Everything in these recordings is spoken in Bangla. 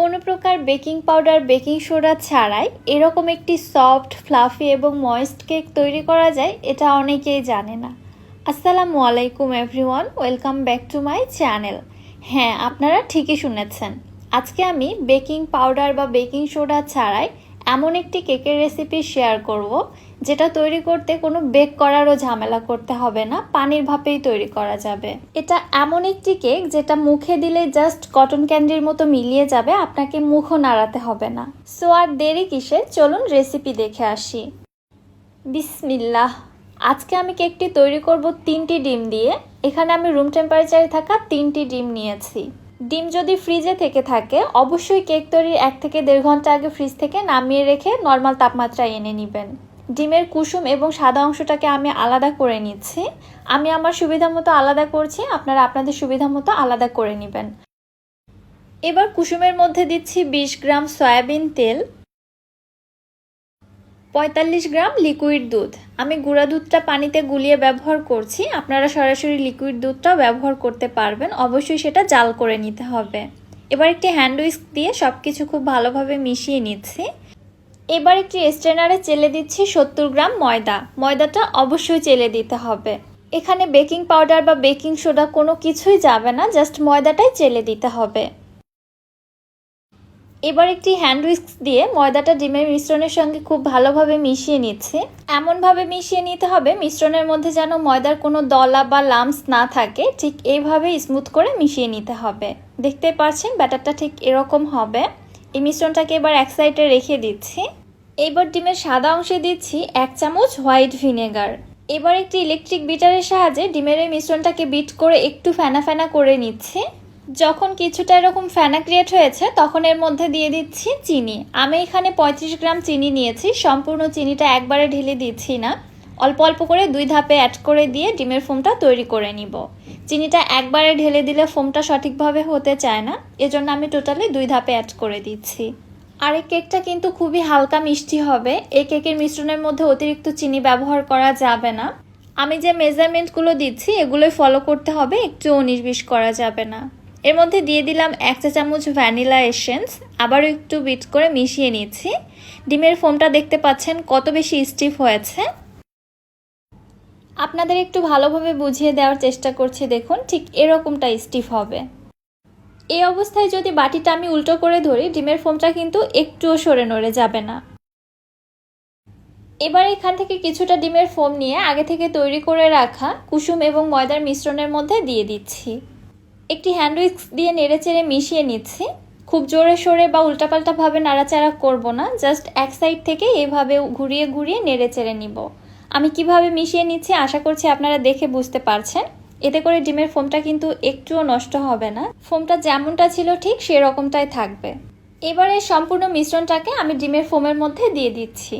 কোনো প্রকার বেকিং পাউডার, বেকিং সোডা ছাড়াই এরকম একটি সফট, ফ্লাফি এবং ময়েস্ট কেক তৈরি করা যায়, এটা অনেকেই জানে না। আসসালামু আলাইকুম everyone, welcome back to my channel. হ্যাঁ আপনারা ঠিকই শুনেছেন। আজকে আমি বেকিং পাউডার বা বেকিং সোডা ছাড়াই এমন একটি কেকের রেসিপি শেয়ার করব, যেটা তৈরি করতে কোনো বেক করারও ঝামেলা করতে হবে না, পানির ভাপেই তৈরি করা যাবে। এটা এমন একটি কেক যেটা মুখে দিলে জাস্ট কটন ক্যান্ডির মতো মিলিয়ে যাবে, আপনাকে মুখও নাড়াতে হবে না। সো আর দেরি কিসে? চলুন রেসিপি দেখে আসি। বিসমিল্লাহ। আজকে আমি কেকটি তৈরি করব তিনটি ডিম দিয়ে। এখানে আমি রুম টেম্পারেচারে থাকা তিনটি ডিম নিয়েছি। ডিম যদি ফ্রিজে থেকে থাকে, অবশ্যই কেক তৈরির এক থেকে দেড় ঘণ্টা আগে ফ্রিজ থেকে নামিয়ে রেখে নর্মাল তাপমাত্রায় এনে নেবেন। ডিমের কুসুম এবং সাদা অংশটাকে আমি আলাদা করে নিচ্ছি। আমি আমার সুবিধা মতো আলাদা করছি, আপনারা আপনাদের সুবিধা মতো আলাদা করে নেবেন। এবার কুসুমের মধ্যে দিচ্ছি বিশ গ্রাম সয়াবিন তেল। পঁয়তাল্লিশ গ্রাম লিকুইড দুধ। আমি গুঁড়া দুধটা পানিতে গুলিয়ে ব্যবহার করছি। আপনারা সরাসরি লিকুইড দুধটাও ব্যবহার করতে পারবেন। অবশ্যই সেটা জাল করে নিতে হবে। এবার একটি হ্যান্ড উইস্ক দিয়ে সব কিছু খুব ভালোভাবে মিশিয়ে নিচ্ছি। এবার একটি স্ট্রেনারে চেলে দিচ্ছি সত্তর গ্রাম ময়দা। ময়দাটা অবশ্যই চেলে দিতে হবে। এখানে বেকিং পাউডার বা বেকিং সোডা কোনো কিছুই যাবে না, জাস্ট ময়দাটাই চেলে দিতে হবে। এবার একটি হ্যান্ড উইস্ক দিয়ে ময়দাটা ডিমের মিশ্রণের সঙ্গে খুব ভালোভাবে মিশিয়ে নিচ্ছে। এমনভাবে মিশিয়ে নিতে হবে, মিশ্রণের মধ্যে যেন ময়দার কোনো দলা বা লামস না থাকে, ঠিক এইভাবে স্মুথ করে মিশিয়ে নিতে হবে। দেখতে পাচ্ছেন, ব্যাটারটা ঠিক এরকম হবে। এই মিশ্রণটাকে এবার এক সাইডে রেখে দিচ্ছি। এবার ডিমের সাদা অংশে দিচ্ছি এক চামচ হোয়াইট ভিনেগার। এবার একটি ইলেকট্রিক বিটারের সাহায্যে ডিমের এই মিশ্রণটাকে বিট করে একটু ফেনা ফেনা করে নিচ্ছি। যখন কিছুটা এরকম ফেনা ক্রিয়েট হয়েছে, তখন এর মধ্যে দিয়ে দিচ্ছি চিনি। আমি এখানে পঁয়ত্রিশ গ্রাম চিনি নিয়েছি, সম্পূর্ণ চিনিটা একবারে ঢেলে দিচ্ছি না। অল্প অল্প করে দুই ধাপে অ্যাড করে দিয়ে ডিমের ফোমটা তৈরি করে নিব। চিনিটা একবারে ঢেলে দিলে ফোমটা সঠিকভাবে হতে চায় না, এজন্য আমি টোটালি দুই ধাপে অ্যাড করে দিচ্ছি। আর এই কেকটা কিন্তু খুবই হালকা মিষ্টি হবে। এই কেকের মিশ্রণের মধ্যে অতিরিক্ত চিনি ব্যবহার করা যাবে না। আমি যে মেজারমেন্টগুলো দিচ্ছি, এগুলোই ফলো করতে হবে, একটু উনিশ বিশ করা যাবে না। এর মধ্যে দিয়ে দিলাম এক চা চামচ ভ্যানিলা এসেন্স। আবারও একটু বিট করে মিশিয়ে নিচ্ছি। ডিমের ফোমটা দেখতে পাচ্ছেন কত বেশি স্টিফ হয়েছে। আপনাদের একটু ভালোভাবে বুঝিয়ে দেওয়ার চেষ্টা করছি, দেখুন ঠিক এরকমটা স্টিফ হবে। এই অবস্থায় যদি বাটিটা আমি উল্টো করে ধরি, ডিমের ফোমটা কিন্তু একটুও সরে নড়ে যাবে না। এবার এখান থেকে কিছুটা ডিমের ফোম নিয়ে আগে থেকে তৈরি করে রাখা কুসুম এবং ময়দার মিশ্রণের মধ্যে দিয়ে দিচ্ছি। একটি হ্যান্ড উইক্স দিয়ে নেড়েচেড়ে মিশিয়ে নিচ্ছি। খুব জোরে সরে বা উল্টাপাল্টাভাবে নাড়াচাড়া করব না জাস্ট এক সাইড থেকে এভাবে ঘুরিয়ে ঘুরিয়ে নেড়ে চেড়ে নিব। আমি কীভাবে মিশিয়ে নিচ্ছি আশা করছি আপনারা দেখে বুঝতে পারছেন। এতে করে ডিমের ফোমটা কিন্তু একটুও নষ্ট হবে না। ফোমটা যেমনটা ছিল ঠিক সেরকমটাই থাকবে। এবারে সম্পূর্ণ মিশ্রণটাকে আমি ডিমের ফোমের মধ্যে দিয়ে দিচ্ছি।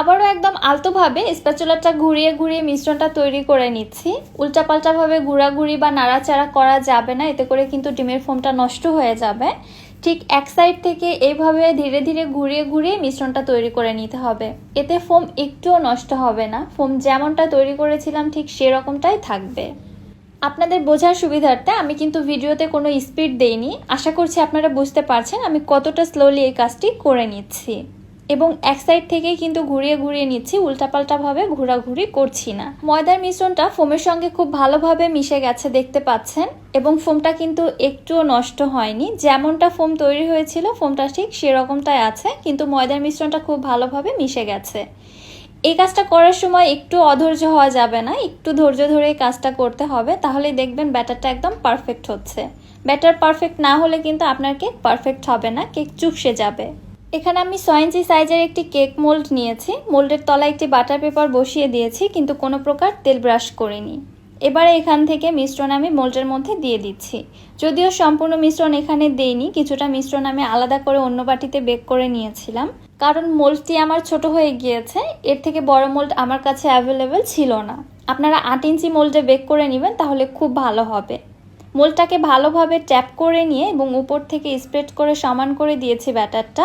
আবারও একদম আলতোভাবে স্প্যাচুলাটা ঘুরিয়ে ঘুরিয়ে মিশ্রণটা তৈরি করে নিচ্ছি। উল্টাপাল্টাভাবে ঘোরাঘুরি বা নাড়াচাড়া করা যাবে না, এতে করে কিন্তু ডিমের ফোমটা নষ্ট হয়ে যাবে। ঠিক এক সাইড থেকে এইভাবে ধীরে ধীরে ঘুরিয়ে ঘুরিয়ে মিশ্রণটা তৈরি করে নিতে হবে। এতে ফোম একটুও নষ্ট হবে না, ফোম যেমনটা তৈরি করেছিলাম ঠিক সেরকমটাই থাকবে। আপনাদের বোঝার সুবিধার্থে আমি কিন্তু ভিডিওতে কোনো স্পিড দেইনি। আশা করছি আপনারা বুঝতে পারছেন আমি কতটা স্লোলি এই কাজটি করে নিচ্ছি। এবং এক সাইড থেকেই কিন্তু ঘুরিয়ে ঘুরিয়ে নিচ্ছি, উল্টাপাল্টাভাবে ঘোরাঘুরি করছি না। ময়দার মিশ্রণটা ফোমের সঙ্গে খুব ভালোভাবে মিশে গেছে, দেখতে পাচ্ছেন। এবং ফোমটা কিন্তু একটুও নষ্ট হয়নি। যেমনটা ফোম তৈরি হয়েছিল ফোমটা ঠিক সেরকমটাই আছে, কিন্তু ময়দার মিশ্রণটা খুব ভালোভাবে মিশে গেছে। এই কাজটা করার সময় একটু অধৈর্য হওয়া যাবে না, একটু ধৈর্য ধরে এই কাজটা করতে হবে তাহলে দেখবেন ব্যাটারটা একদম পারফেক্ট হচ্ছে। ব্যাটার পারফেক্ট না হলে কিন্তু আপনার কেক পারফেক্ট হবে না কেক চুপসে যাবে। এখানে আমি ছয় ইঞ্চি সাইজের একটি কেক মোল্ড নিয়েছি। মোল্ডের তলায় একটি বাটার পেপার বসিয়ে দিয়েছি, কিন্তু কোনো প্রকার তেল ব্রাশ করিনি। এবারে এখান থেকে মিশ্রণ আমি মোল্ডের মধ্যে দিয়ে দিচ্ছি। যদিও সম্পূর্ণ মিশ্রণ এখানে দেইনি, কিছুটা মিশ্রণ আমি আলাদা করে অন্য বাটিতে বেক করে নিয়েছিলাম। কারণ মোল্ডটি আমার ছোট হয়ে গিয়েছে, এর থেকে বড় মোল্ড আমার কাছে অ্যাভেলেবেল ছিল না। আপনারা আট ইঞ্চি মোল্ডে বেক করে নেবেন, তাহলে খুব ভালো হবে। মোল্ডটাকে ভালোভাবে ট্যাপ করে নিয়ে এবং উপর থেকে স্প্রেড করে সমান করে দিয়েছি ব্যাটারটা।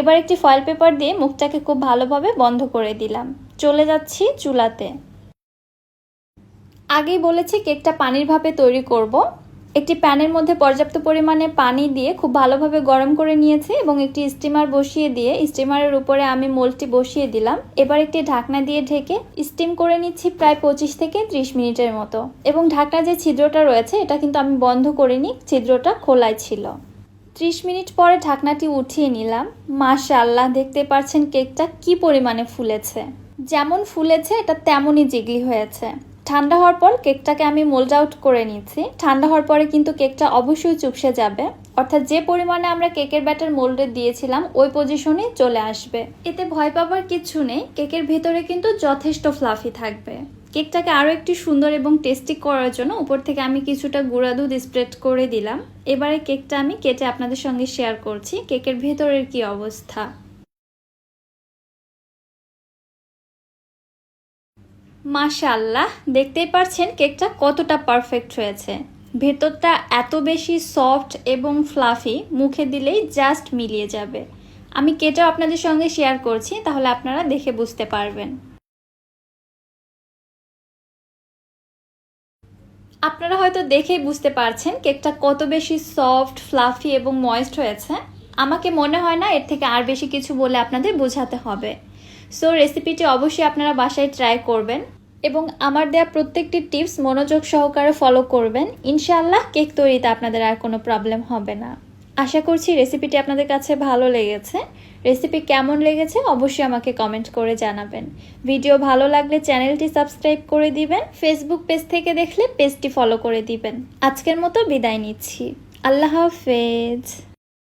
এবার একটি ফয়েল পেপার দিয়ে মুখটাকে খুব ভালোভাবে বন্ধ করে দিলাম। চলে যাচ্ছি চুলাতে। আগেই বলেছি কেকটা পানির ভাপে তৈরি করব। একটি প্যানের মধ্যে পর্যাপ্ত পরিমাণে পানি দিয়ে খুব ভালোভাবে গরম করে নিয়েছি এবং একটি স্টিমার বসিয়ে দিয়ে, স্টিমারের উপরে আমি মোলটি বসিয়ে দিলাম। এবার একটি ঢাকনা দিয়ে ঢেকে স্টিম করে নিচ্ছি প্রায় পঁচিশ থেকে ত্রিশ মিনিটের মতো। এবং ঢাকনা যে ছিদ্রটা রয়েছে, এটা কিন্তু আমি বন্ধ করিনি, ছিদ্রটা খোলাই ছিল। ত্রিশ মিনিট পরে ঢাকনাটি উঠিয়ে নিলাম। মাশাল্লাহ দেখতে পাচ্ছেন কেকটা কি পরিমাণে ফুলেছে। যেমন ফুলেছে, এটা তেমনই জিগলি হয়েছে। ঠান্ডা হওয়ার পর কেকটাকে আমি মোল্ড আউট করে নিচ্ছি ঠান্ডা হওয়ার পরে কিন্তু কেকটা অবশ্যই চুপসে যাবে। অর্থাৎ যে পরিমাণে আমরা কেকের ব্যাটার মোল্ডে দিয়েছিলাম, ওই পজিশনে চলে আসবে। এতে ভয় পাবার কিছু নেই, কেকের ভেতরে কিন্তু যথেষ্ট ফ্লাফি থাকবে। কেকটাকে আরও একটু সুন্দর এবং টেস্টি করার জন্য উপর থেকে আমি কিছুটা গুঁড়া দুধ স্প্রেড করে দিলাম। এবারে কেকটা আমি কেটে আপনাদের সঙ্গে শেয়ার করছি। কেকের ভেতরের কি অবস্থা? মাশাল্লাহ দেখতেই পারছেন কেকটা কতটা পারফেক্ট হয়েছে। ভেতরটা এত বেশি সফট এবং ফ্লাফি মুখে দিলেই জাস্ট মিলিয়ে যাবে। আমি কেটেও আপনাদের সঙ্গে শেয়ার করছি, তাহলে আপনারা দেখে বুঝতে পারবেন। আপনারা হয়তো দেখেই বুঝতে পারছেন কেকটা কত বেশি সফট ফ্লাফি এবং ময়েস্ট হয়েছে। আমাকে মনে হয় না এর থেকে আর বেশি কিছু বলে আপনাদের বোঝাতে হবে। সো রেসিপিটি অবশ্যই আপনারা বাসায় ট্রাই করবেন এবং আমার দেয়া প্রত্যেকটি টিপস মনোযোগ সহকারে ফলো করবেন। ইনশাআল্লাহ কেক তৈরিতে আপনাদের আর কোনো প্রবলেম হবে না। আশা করছি রেসিপিটি আপনাদের কাছে ভালো লেগেছে। রেসিপি কেমন লেগেছে অবশ্যই আমাকে কমেন্ট করে জানাবেন। ভিডিও ভালো লাগলে চ্যানেলটি সাবস্ক্রাইব করে দিবেন। ফেসবুক পেজ থেকে দেখলে পেজটি ফলো করে দিবেন। আজকের মতো বিদায় নিচ্ছি। আল্লাহ হাফেজ।